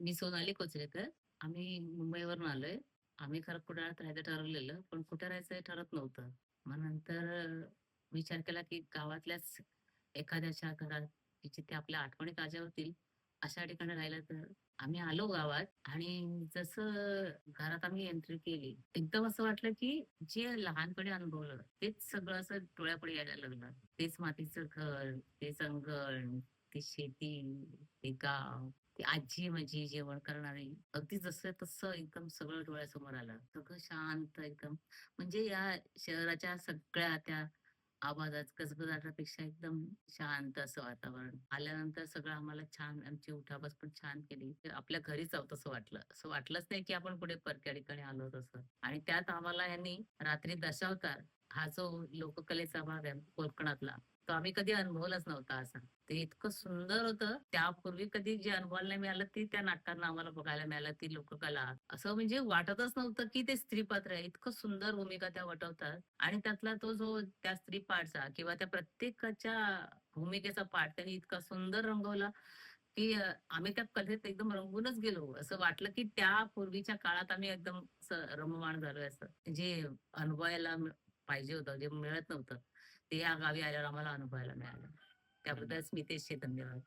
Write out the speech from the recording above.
मी सोनाली कोचरेकर. आम्ही मुंबईवरून आलोय. आम्ही खरं कुडाळात राहायचं ठरवलेलं, पण कुठे राहायचं हे ठरत नव्हतं. मग नंतर विचार केला की गावातल्याच एखाद्याच्या घरात की जिथे आपल्या आठवणी ताज्या होतील, अशा ठिकाणी राहिलं तर आम्ही आलो गावात आणि जसं घरात आम्ही एंट्री केली, एकदम असं वाटलं की जे लहानपणी अनुभवलं, तेच सगळं असं डोळ्यापुढे यायला लागलं. तेच मातीचं घर, तेच अंगण, ती शेती, ते गाव, ती आजी माझी जेवण करणारी, अगदी जसं तसं एकदम सगळं डोळ्यासमोर आलं. सगळं शांत एकदम. म्हणजे या शहराच्या सगळ्या त्या आवाजात, गजबजाटापेक्षा एकदम शांत असं वातावरण. आल्यानंतर सगळं आम्हाला छान आमची उठाबस पण छान केली. आपल्या घरीच आहोत असं वाटलं. असं वाटलंच नाही की आपण कुठे परक्या ठिकाणी आलो तसं. आणि त्यात आम्हाला यांनी रात्री दशावतार हा जो लोककलेचा भाग आहे कोकणातला, तो आम्ही कधी अनुभवलाच नव्हता असा. ते इतकं सुंदर होतं. त्यापूर्वी कधी जे अनुभवायला नाही मिळालं ते त्या नाटकांना आम्हाला बघायला मिळालं. ती लोककला. असं म्हणजे वाटतच नव्हतं की ते स्त्री पात्र आहे. इतकं सुंदर भूमिका त्या वटवतात आणि त्यातला तो जो त्या स्त्री पाठचा किंवा त्या प्रत्येकाच्या भूमिकेचा पाठ त्यांनी इतका सुंदर रंगवला, की आम्ही त्या कलेत एकदम रंगूनच गेलो. असं वाटलं की त्या पूर्वीच्या काळात आम्ही एकदम रममाण झालोय असं. जे अनुभवायला पाहिजे होतं, जे मिळत नव्हतं, ते या गावी आल्यावर आम्हाला अनुभवायला मिळालं. त्याबद्दल स्मितेशचे धन्यवाद.